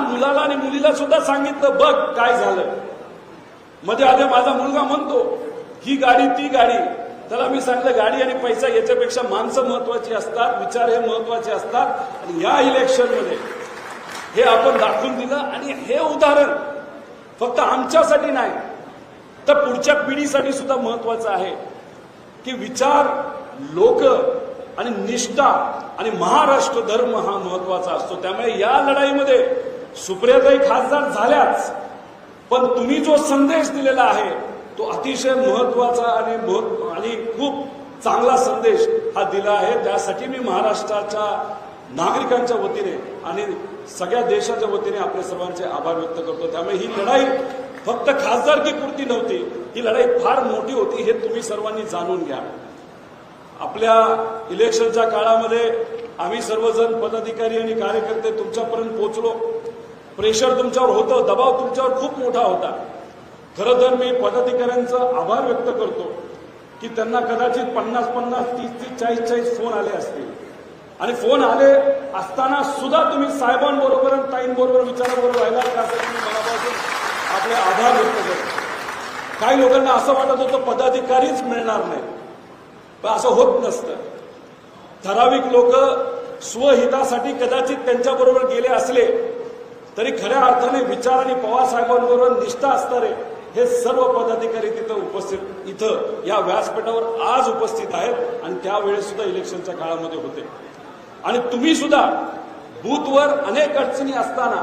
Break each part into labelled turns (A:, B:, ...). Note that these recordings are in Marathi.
A: लहान मुलाला आणि मुलीला सुद्धा सांगितलं बघ काय झालं. मध्ये आधी माझा मुलगा म्हणतो ही गाडी ती गाडी. त्याला मी सांगितलं गाडी आणि पैसा याच्यापेक्षा माणसं महत्वाची असतात विचार हे महत्त्वाचे असतात आणि या इलेक्शनमध्ये हे आपण दाखवून दिलं आणि हे उदाहरण फक्त आमच्यासाठी नाही तर पुढच्या पिढीसाठी सुद्धा महत्वाचं आहे की विचार लोक आणि निष्ठा आणि महाराष्ट्र धर्म हा महत्त्वाचा असतो. त्यामुळे या लढाईमध्ये सुप्रियाताई खासदार झाल्याच पण तुम्ही जो संदेश दिलेला आहे तो अतिशय महत्त्वाचा आणि आणि खूप चांगला संदेश हा दिला आहे. त्यासाठी मी महाराष्ट्राच्या नागरिकांच्या वतीने आणि सगळ्या देशाच्या वतीने आपल्या सर्वांचे आभार व्यक्त करतो. त्यामुळे ही लढाई फक्त खासदारकी पुरती नव्हती ही लढाई फार मोठी होती हे तुम्ही सर्वांनी जाणून घ्या. आपल्या इलेक्शनच्या काळामध्ये आम्ही सर्वजण पदाधिकारी आणि कार्यकर्ते तुमच्यापर्यंत पोहोचलो. प्रेशर तुमच्यावर होतं दबाव तुमच्यावर खूप मोठा होता. खरं तर मी पदाधिकाऱ्यांचा आभार व्यक्त करतो की त्यांना कदाचित पन्नास पन्नास तीस तीस चाळीस चाळीस फोन आले असतील. आणि फोन आले असताना सुद्धा तुम्ही साहेबांबरोबर आणि ताईंबरोबर विचाराबरोबर राहिला त्यासाठी मी मनापासून आपले आभार व्यक्त करतो. काही लोकांना असं वाटत होतं पदाधिकारीच मिळणार नाही. पण असं होत नसतं. ठराविक लोक स्वहितासाठी कदाचित त्यांच्याबरोबर गेले असले तरी खऱ्या अर्थाने विचार आणि पवारसाहेबांबरोबर निष्ठा असणारे हे सर्व पदाधिकारी तिथं उपस्थित इथं या व्यासपीठावर आज उपस्थित आहेत आणि त्यावेळेस सुद्धा इलेक्शनच्या काळामध्ये होते. आणि तुम्ही सुद्धा बूथवर अनेक अडचणी असताना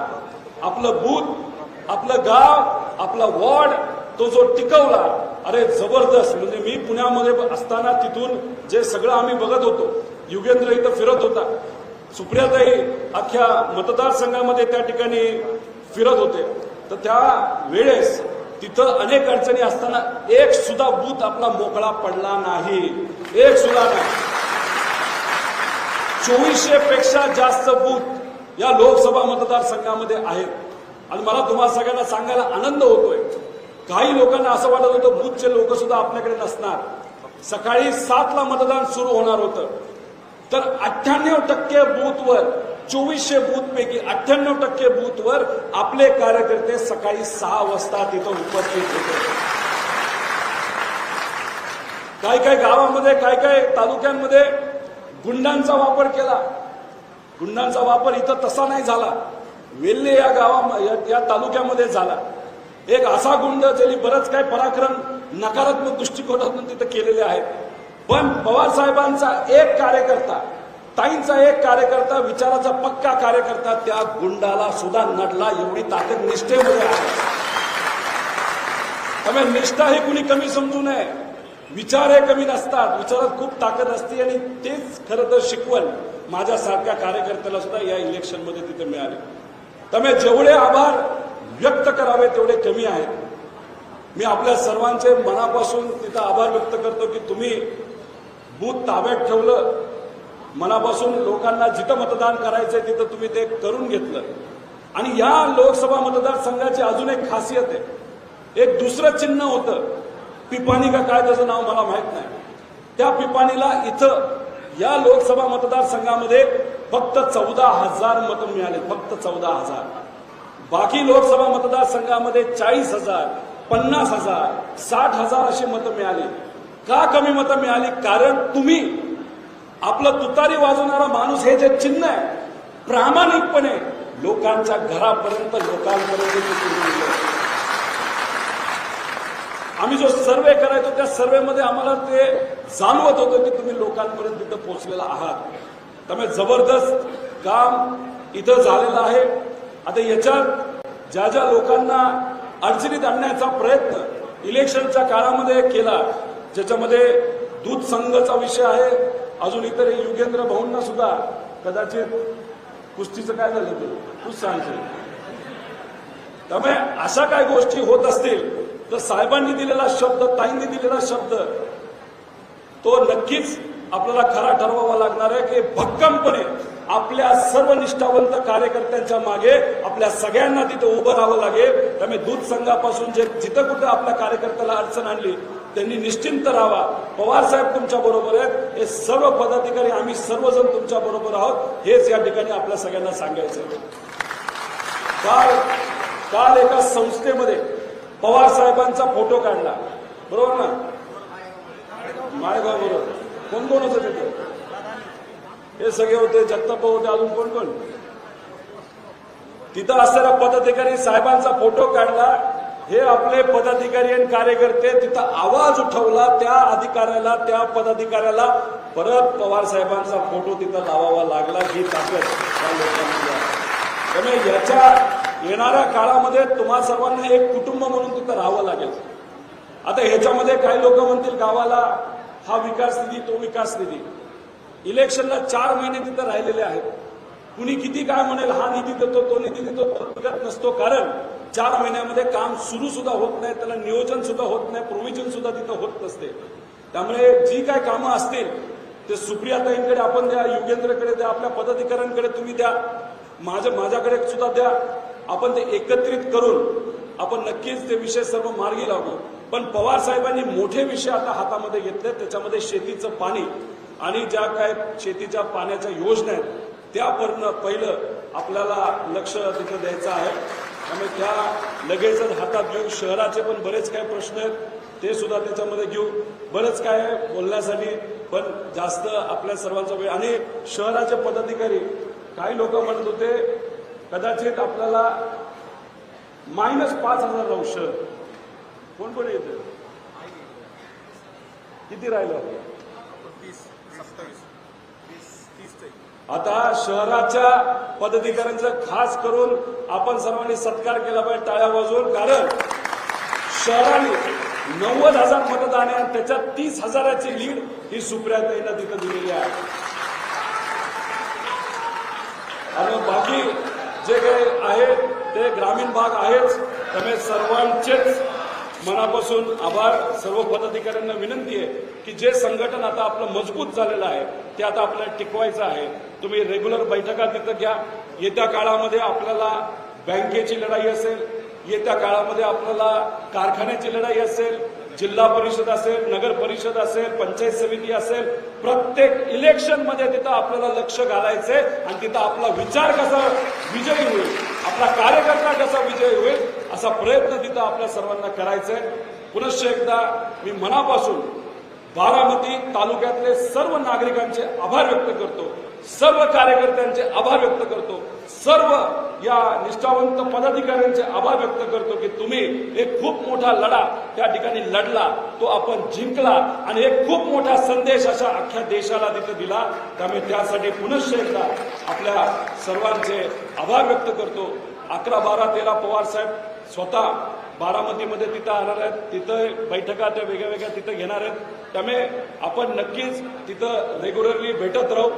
A: आपलं बूथ आपलं गाव आपला वॉर्ड तो जो टिकवला अरे जबरदस्त म्हणजे मी पुण्यामध्ये असताना तिथून जे सगळं आम्ही बघत होतो युगेंद्र इथं फिरत होता सुप्रियाताई अख्ख्या मतदारसंघामध्ये त्या ठिकाणी फिरत होते. तर त्या वेळेस तिथं अनेक अडचणी असताना एक सुद्धा बूथ आपला मोकळा पडला नाही. एक सुद्धा नाही. चोवीसशे पेक्षा जास्त बूथ या लोकसभा मतदारसंघामध्ये आहेत. आणि मला तुम्हाला सगळ्यांना सांगायला आनंद होतोय. काही लोकांना असं वाटत होतं बूथचे लोक सुद्धा आपल्याकडे नसणार. सकाळी सातला मतदान सुरू होणार होतं. तर अठ्ठ्याण्णव टक्के बूथवर चोवीसशे बूथपैकी अठ्ठ्याण्णव टक्के बूथवर आपले कार्यकर्ते सकाळी सहा वाजता तिथं उपस्थित होते. काय काय गावामध्ये काय काय तालुक्यांमध्ये गुंडांचा वापर केला. गुंडांचा वापर इथं तसा नाही झाला. वेल्हे या गावा या- या तालुक्यामध्ये झाला. एक असा गुंड ज्यांनी बरंच काय पराक्रम नकारात्मक दृष्टिकोनातून तिथं केलेले आहेत. पण पवार साहेबांचा एक कार्यकर्ता ताईंचा एक कार्यकर्ता विचाराचा पक्का कार्यकर्ता त्या गुंडाला सुद्धा नडला एवढी ताकद निष्ठेमध्ये आहे. त्यामुळे निष्ठा ही कुणी कमी समजू नये. विचार हे कमी नसतात. विचारात खूप ताकद असते आणि तेच खरं तर शिकवण माझ्यासारख्या कार्यकर्त्याला सुद्धा या इलेक्शनमध्ये तिथे मिळाले. त्यामुळे जेवढे आभार व्यक्त करावे तेवढे कमी आहेत. मी आपल्या सर्वांचे मनापासून तिथं आभार व्यक्त करतो की तुम्ही बूथ ताब्यात ठेवलं. मनापासून लोकांना जिथं मतदान करायचंय तिथं तुम्ही ते करून घेतलं. आणि या लोकसभा मतदारसंघाची अजून एक खासियत आहे. एक दुसरं चिन्ह होतं. पिपाणी का काय त्याचं नाव मला माहीत नाही. त्या पिपाणीला इथं या लोकसभा मतदारसंघामध्ये फक्त चौदा हजार मतं मिळाले फक्त चौदा हजार. बाकी लोकसभा मतदारसंघामध्ये चाळीस हजार पन्नास हजार साठ हजार अशी मतं मिळाली. का कमी मतं मिळाली? कारण तुम्ही आपलं तुतारी वाजवणारा माणूस हे जे चिन्ह आहे प्रामाणिकपणे लोकांच्या घरापर्यंत लोकांपर्यंत आम्ही जो सर्वे करायचो त्या सर्वेमध्ये आम्हाला ते जाणवत होतं की तुम्ही लोकांपर्यंत तिथं पोहोचलेला आहात. त्यामुळे जबरदस्त काम इथं झालेलं आहे. आता याच्यात ज्या ज्या लोकांना अडचणीत आणण्याचा प्रयत्न इलेक्शनच्या काळामध्ये केला ज्याच्यामध्ये दूध संघचा विषय आहे अजून इतर युगेंद्र भाऊंना सुद्धा कदाचित कुस्तीचं काय झालं ते तूच सांगशील त्यामुळे अशा काय गोष्टी होत असतील तर साहेबांनी दिलेला शब्द ताईंनी दिलेला शब्द तो नक्कीच आपल्याला खरा ठरवावा लागणार आहे की भक्कमपणे आपल्या सर्व निष्ठावंत कार्यकर्त्यांच्या मागे आपल्या सगळ्यांना तिथे उभं राहावं लागेल. त्यामुळे दूध संघापासून जे जिथं कुठं आपल्या कार्यकर्त्याला अडचण आणली त्यांनी निश्चिंत राहावा. पवार साहेब तुमच्या बरोबर आहेत. हे सर्व पदाधिकारी आम्ही सर्वजण तुमच्या बरोबर आहोत. हेच या ठिकाणी आपल्या सगळ्यांना सांगायचं काल काल एका संस्थेमध्ये पवार साहेबांचा फोटो काढला. बरोबर ना? माळेगाव बरोबर. कोण कोण होतं तिथे? हे सगळे होते. जगताप्पा होते अजून कोण कोण? तिथं असलेला पदाधिकारी साहेबांचा फोटो काढला. हे आपले पदाधिकारी आणि कार्यकर्ते तिथं आवाज उठवला त्या अधिकाऱ्याला त्या पदाधिकाऱ्याला. परत पवार साहेबांचा फोटो तिथं लावावा लागला. ही ताकद त्या लोकांमध्ये त्यामुळे याच्या येणाऱ्या काळामध्ये तुम्हा सर्वांना एक कुटुंब म्हणून तिथं राहावं लागेल. आता ह्याच्यामध्ये काही लोक म्हणतील गावाला हा विकास निधी तो विकास निधी. इलेक्शनला चार महिने तिथं राहिलेले आहेत. कुणी किती काय म्हणेल हा निधी देतो तो निधी देतो. तो नसतो. कारण चार महिन्यामध्ये काम सुरू सुद्धा होत नाही त्याला नियोजन सुद्धा होत नाही प्रोव्हिजन सुद्धा तिथं होत नसते. त्यामुळे जी काय कामं असतील ते सुप्रियाताईंकडे आपण द्या युगेंद्रकडे द्या आपल्या पदाधिकाऱ्यांकडे तुम्ही द्या माझ्या माझ्याकडे सुद्धा द्या. आपण ते एकत्रित करून आपण नक्कीच ते विषय सर्व मार्गी लावू. पण पवार साहेबांनी मोठे विषय आता हातामध्ये घेतले त्याच्यामध्ये शेतीचं पाणी आणि ज्या काय शेतीच्या पाण्याच्या योजना आहेत त्यापर्यंत पहिलं आपल्याला लक्ष तिथं द्यायचं आहे. त्यामुळे त्या लगेचच हातात घेऊ शहराचे पण बरेच काही प्रश्न आहेत. ते सुद्धा त्याच्यामध्ये घेऊ. बरंच काय बोलण्यासाठी पण जास्त आपल्या सर्वांचा वेळ आणि शहराचे पदाधिकारी काही लोक म्हणत होते कदाचित आपल्याला मायनस पाच हजार राहू शहर कोण कोण येत? किती राहिलं? आता शहराच्या पदाधिकाऱ्यांचा खास करून आपण सर्वांनी सत्कार केला पाहिजे टाळ्या वाजवून कारण शहराने नव्वद हजार मतदान आहे आणि त्याच्यात तीस हजाराची लीड ही सुप्रियाताईंना तिथं दिलेली आहे. आणि बाकी जे काही आहे ते ग्रामीण भाग आहेच. त्यामुळे सर्वांचेच मनापासून आभार. सर्व पदाधिकाऱ्यांना विनंती आहे की जे संघटन आता आपलं मजबूत झालेलं आहे ते आता आपल्याला टिकवायचं आहे. तुम्ही रेग्युलर बैठका तिथं घ्या. येत्या काळामध्ये आपल्याला बँकेची लढाई असेल येत्या काळामध्ये आपल्याला कारखान्याची लढाई असेल जिल्हा परिषद असेल नगर परिषद असेल पंचायत समिती असेल प्रत्येक इलेक्शनमध्ये तिथं आपल्याला लक्ष घालायचंय आणि तिथं आपला विचार कसा विजयी होईल आपला कार्यकर्ता कसा विजयी होईल असा प्रयत्न तिथं आपल्या सर्वांना करायचा आहे पुनश्च एकदा मी मनापासून बारामती तालुक्यातले सर्व नागरिकांचे आभार व्यक्त करतो. सर्व कार्यकर्त्यांचे आभार व्यक्त करतो. सर्व या निष्ठावंत पदाधिकाऱ्यांचे आभार व्यक्त करतो की तुम्ही एक खूप मोठा लढा त्या ठिकाणी लढला. तो आपण जिंकला आणि एक खूप मोठा संदेश अशा अख्ख्या देशाला तिथं दिला. त्यामुळे त्यासाठी पुनश्च एकदा आपल्या सर्वांचे आभार व्यक्त करतो. अकरा बारा तेरा पवार साहेब स्वतः बारामतीमध्ये तिथं आणणार आहेत तिथं बैठका त्या वेगळ्या वेगळ्या तिथं घेणार आहेत. त्यामुळे आपण नक्कीच तिथं रेग्युलरली भेटत राहू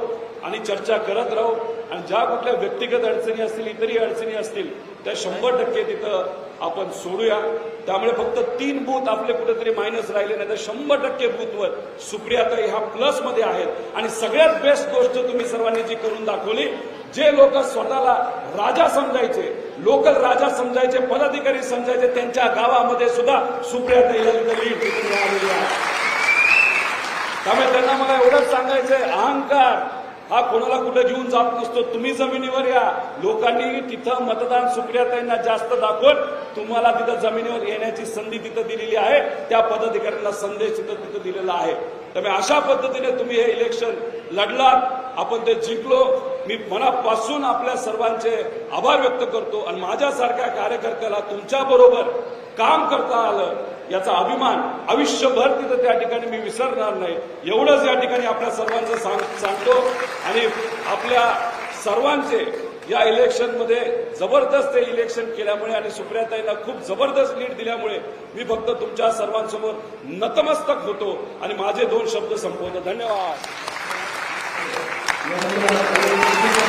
A: आणि चर्चा करत राहू. आणि ज्या कुठल्या व्यक्तिगत अडचणी असतील इतरही अडचणी असतील त्या शंभर टक्के तिथं आपण सोडूया. त्यामुळे फक्त तीन बूथ आपले कुठेतरी मायनस राहिले नाही तर शंभर टक्के बूथवर सुप्रियाताई ह्या प्लसमध्ये आहेत. आणि सगळ्यात बेस्ट गोष्ट तुम्ही सर्वांनी जी करून दाखवली जे लोक स्वतःला राजा समजायचे लोकल राजा समजायचे पदाधिकारी समजायचे त्यांच्या गावामध्ये सुद्धा सुप्रियाताईला तिथं लीड तिथून मिळालेली आहे त्यामुळे त्यांना मला एवढंच सांगायचंय अहंकार. हा कोणाला कुठं घेऊन जात नसतो तुम्ही जमिनीवर या. लोकांनी तिथं मतदान सुप्रियाताईंना जास्त दाखवून तुम्हाला तिथं जमिनीवर येण्याची संधी तिथं दिलेली आहे. त्या पदाधिकाऱ्यांना संदेश तिथं तिथं दिलेला आहे. त्यामुळे अशा पद्धतीने तुम्ही हे इलेक्शन लढलात. आपण ते जिंकलो. मी मनापासून आपल्या सर्वांचे आभार व्यक्त करतो आणि माझ्यासारख्या कार्यकर्त्याला तुमच्या बरोबर काम करता आलं याचा अभिमान आयुष्यभर तिथं त्या ठिकाणी मी विसरणार नाही. एवढंच या ठिकाणी आपल्या सर्वांचं सांग सांगतो आणि आपल्या सर्वांचे या इलेक्शनमध्ये जबरदस्त हे इलेक्शन केल्यामुळे आणि सुप्रियाताईंना खूप जबरदस्त लीड दिल्यामुळे मी फक्त तुमच्या सर्वांसमोर नतमस्तक होतो आणि माझे दोन शब्द संपवतो. धन्यवाद. ます。